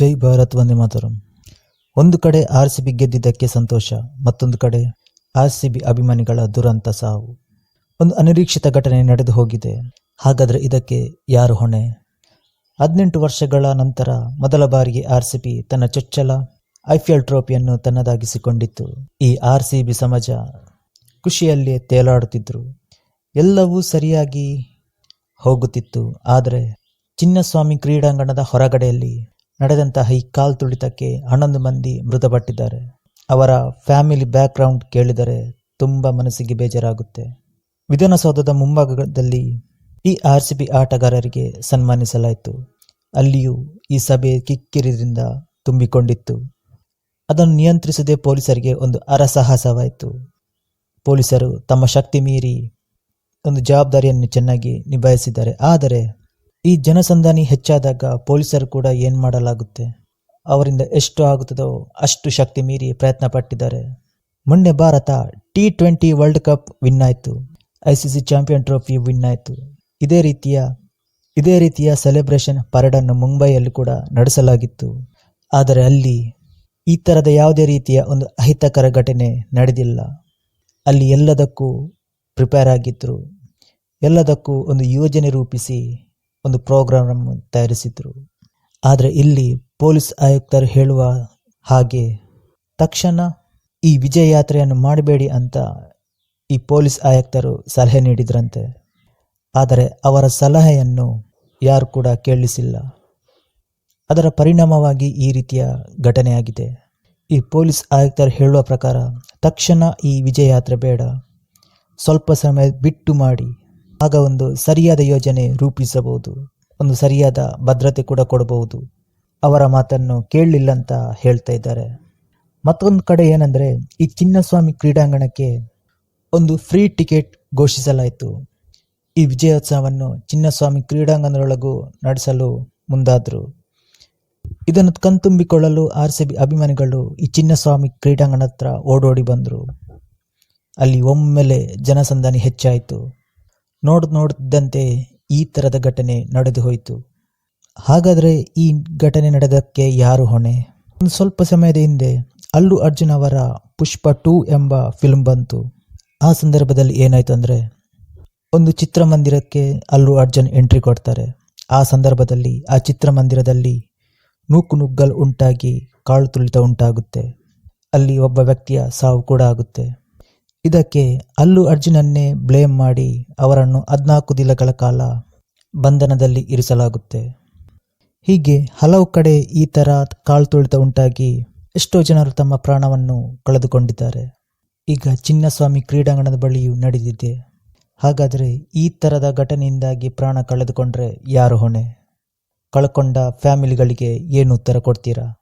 ಜೈ ಭಾರತ್ ವಂದೇ ಮಾತರಂ. ಒಂದು ಕಡೆ R C B ಗೆದ್ದಿದ್ದಕ್ಕೆ ಸಂತೋಷ, ಮತ್ತೊಂದು ಕಡೆ ಆರ್ ಸಿ ಬಿ ಅಭಿಮಾನಿಗಳ ದುರಂತ ಸಾವು. ಒಂದು ಅನಿರೀಕ್ಷಿತ ಘಟನೆ ನಡೆದು ಹೋಗಿದೆ. ಹಾಗಾದರೆ ಇದಕ್ಕೆ ಯಾರು ಹೊಣೆ? ಹದಿನೆಂಟು ವರ್ಷಗಳ ನಂತರ ಮೊದಲ ಬಾರಿಗೆ ಆರ್ ಸಿ ಬಿ ತನ್ನ ಚೊಚ್ಚಲ, ಐ ಪಿ ಎಲ್ ಟ್ರೋಫಿಯನ್ನು ತನ್ನದಾಗಿಸಿಕೊಂಡಿತ್ತು. ಈ ಆರ್ ಸಿ ಬಿ ಸಮಾಜ ಖುಷಿಯಲ್ಲಿ ತೇಲಾಡುತ್ತಿದ್ದರು ಎಲ್ಲವೂ ಸರಿಯಾಗಿ ಹೋಗುತ್ತಿತ್ತು. ಆದರೆ ಚಿನ್ನಸ್ವಾಮಿ ಕ್ರೀಡಾಂಗಣದ ಹೊರಗಡೆಯಲ್ಲಿ ನಡೆದಂತಹ ಈ ಕಾಲು ತುಳಿತಕ್ಕೆ ಹನ್ನೊಂದು ಮಂದಿ ಮೃತಪಟ್ಟಿದ್ದಾರೆ. ಅವರ ಫ್ಯಾಮಿಲಿ ಬ್ಯಾಕ್ಗ್ರೌಂಡ್ ಕೇಳಿದರೆ ತುಂಬ ಮನಸ್ಸಿಗೆ ಬೇಜಾರಾಗುತ್ತೆ. ವಿಧಾನಸೌಧದ ಮುಂಭಾಗದಲ್ಲಿ ಈ ಆರ್ ಸಿ ಬಿ ಆಟಗಾರರಿಗೆ ಸನ್ಮಾನಿಸಲಾಯಿತು. ಅಲ್ಲಿಯೂ ಈ ಸಭೆ ಕಿಕ್ಕಿರಿದ್ರಿಂದ ತುಂಬಿಕೊಂಡಿತ್ತು. ಅದನ್ನು ನಿಯಂತ್ರಿಸದೆ ಪೊಲೀಸರಿಗೆ ಒಂದು ಅರಸಾಹಸವಾಯಿತು. ಪೊಲೀಸರು ತಮ್ಮ ಶಕ್ತಿ ಮೀರಿ ಒಂದು ಜವಾಬ್ದಾರಿಯನ್ನು ಚೆನ್ನಾಗಿ ನಿಭಾಯಿಸಿದ್ದಾರೆ. ಆದರೆ ಈ ಜನಸಂದಣಿ ಹೆಚ್ಚಾದಾಗ ಪೊಲೀಸರು ಕೂಡ ಏನು ಮಾಡಲಾಗುತ್ತೆ? ಅವರಿಂದ ಎಷ್ಟು ಆಗುತ್ತದೋ ಅಷ್ಟು ಶಕ್ತಿ ಮೀರಿ ಪ್ರಯತ್ನ ಪಟ್ಟಿದ್ದಾರೆ. ಮೊನ್ನೆ Bharat T twenty world cup win ಆಯಿತು. I C C champion trophy win ಆಯಿತು. ಇದೇ ರೀತಿಯ ಇದೇ ರೀತಿಯ ಸೆಲೆಬ್ರೇಷನ್ ಪರಡನ್ನು ಮುಂಬೈಯಲ್ಲಿ ಕೂಡ ನಡೆಸಲಾಗಿತ್ತು. ಆದರೆ ಅಲ್ಲಿ ಈ ಥರದ ಯಾವುದೇ ರೀತಿಯ ಒಂದು ಅಹಿತಕರ ಘಟನೆ ನಡೆದಿಲ್ಲ. ಅಲ್ಲಿ ಎಲ್ಲದಕ್ಕೂ ಪ್ರಿಪೇರ್ ಆಗಿದ್ದರು ಎಲ್ಲದಕ್ಕೂ ಒಂದು ಯೋಜನೆ ರೂಪಿಸಿ ಒಂದು ಪ್ರೋಗ್ರಾಮ್ ತಯಾರಿಸಿದ್ರು. ಆದರೆ ಇಲ್ಲಿ ಪೊಲೀಸ್ ಆಯುಕ್ತರು ಹೇಳುವ ಹಾಗೆ ತಕ್ಷಣ ಈ ವಿಜಯ ಯಾತ್ರೆಯನ್ನು ಮಾಡಬೇಡಿ ಅಂತ ಈ ಪೊಲೀಸ್ ಆಯುಕ್ತರು ಸಲಹೆ ನೀಡಿದ್ರಂತೆ. ಆದರೆ ಅವರ ಸಲಹೆಯನ್ನು ಯಾರು ಕೂಡ ಕೇಳಿಸಿಲ್ಲ. ಅದರ ಪರಿಣಾಮವಾಗಿ ಈ ರೀತಿಯ ಘಟನೆಯಾಗಿದೆ ಈ ಪೊಲೀಸ್ ಆಯುಕ್ತರು ಹೇಳುವ ಪ್ರಕಾರ ತಕ್ಷಣ ಈ ವಿಜಯ ಯಾತ್ರೆ ಬೇಡ. ಸ್ವಲ್ಪ ಸಮಯ ಬಿಟ್ಟು ಮಾಡಿ. ಆಗ ಒಂದು ಸರಿಯಾದ ಯೋಜನೆ ರೂಪಿಸಬಹುದು, ಒಂದು ಸರಿಯಾದ ಭದ್ರತೆ ಕೂಡ ಕೊಡಬಹುದು. ಅವರ ಮಾತನ್ನು ಕೇಳಲಿಲ್ಲ ಅಂತ ಹೇಳ್ತಾ ಇದ್ದಾರೆ. ಮತ್ತೊಂದು ಕಡೆ ಏನಂದರೆ, ಈ ಚಿನ್ನಸ್ವಾಮಿ ಕ್ರೀಡಾಂಗಣಕ್ಕೆ ಒಂದು ಫ್ರೀ ಟಿಕೆಟ್ ಘೋಷಿಸಲಾಯಿತು. ಈ ವಿಜಯೋತ್ಸವವನ್ನು ಚಿನ್ನಸ್ವಾಮಿ ಕ್ರೀಡಾಂಗಣದೊಳಗೂ ನಡೆಸಲು ಮುಂದಾದರು. ಇದನ್ನು ಕಣ್ತುಂಬಿಕೊಳ್ಳಲು ಆರ್ ಸಿ ಬಿ ಅಭಿಮಾನಿಗಳು ಈ ಚಿನ್ನಸ್ವಾಮಿ ಕ್ರೀಡಾಂಗಣ ಹತ್ರ ಓಡೋಡಿ ಬಂದರು. ಅಲ್ಲಿ ಒಮ್ಮೆಲೆ ಜನಸಂದಣಿ ಹೆಚ್ಚಾಯಿತು. ನೋಡ್ ನೋಡಿದ್ದಂತೆ ಈ ಥರದ ಘಟನೆ ನಡೆದು ಹೋಯಿತು. ಹಾಗಾದರೆ ಈ ಘಟನೆ ನಡೆದಕ್ಕೆ ಯಾರು ಹೊಣೆ? ಒಂದು ಸ್ವಲ್ಪ ಸಮಯದ ಹಿಂದೆ ಅಲ್ಲು ಅರ್ಜುನ್ ಅವರ ಪುಷ್ಪ ಟೂ ಎಂಬ ಫಿಲ್ಮ್ ಬಂತು. ಆ ಸಂದರ್ಭದಲ್ಲಿ ಏನಾಯಿತು ಅಂದರೆ, ಒಂದು ಚಿತ್ರಮಂದಿರಕ್ಕೆ ಅಲ್ಲು ಅರ್ಜುನ್ ಎಂಟ್ರಿ ಕೊಡ್ತಾರೆ. ಆ ಸಂದರ್ಭದಲ್ಲಿ, ಆ ಚಿತ್ರಮಂದಿರದಲ್ಲಿ ನೂಕು ನುಗ್ಗಲು ಉಂಟಾಗಿ ಕಾಳು ತುಳಿತ ಉಂಟಾಗುತ್ತೆ. ಅಲ್ಲಿ ಒಬ್ಬ ವ್ಯಕ್ತಿಯ ಸಾವು ಕೂಡ ಆಗುತ್ತೆ. ಇದಕ್ಕೆ ಅಲ್ಲು ಅರ್ಜುನನ್ನೇ ಬ್ಲೇಮ್ ಮಾಡಿ ಅವರನ್ನು ಹದಿನಾಲ್ಕು ದಿನಗಳ ಕಾಲ ಬಂಧನದಲ್ಲಿ ಇರಿಸಲಾಗುತ್ತೆ. ಹೀಗೆ ಹಲವು ಕಡೆ ಈ ಥರ ಕಾಳು ತುಳಿತ ಉಂಟಾಗಿ ಎಷ್ಟೋ ಜನರು ತಮ್ಮ ಪ್ರಾಣವನ್ನು ಕಳೆದುಕೊಂಡಿದ್ದಾರೆ. ಈಗ ಚಿನ್ನಸ್ವಾಮಿ ಕ್ರೀಡಾಂಗಣದ ಬಳಿಯೂ ನಡೆದಿದೆ. ಹಾಗಾದರೆ ಈ ಥರದ ಘಟನೆಯಿಂದಾಗಿ ಪ್ರಾಣ ಕಳೆದುಕೊಂಡ್ರೆ ಯಾರು ಹೊಣೆ? ಕಳ್ಕೊಂಡ ಫ್ಯಾಮಿಲಿಗಳಿಗೆ ಏನು ಉತ್ತರ ಕೊಡ್ತೀರಾ?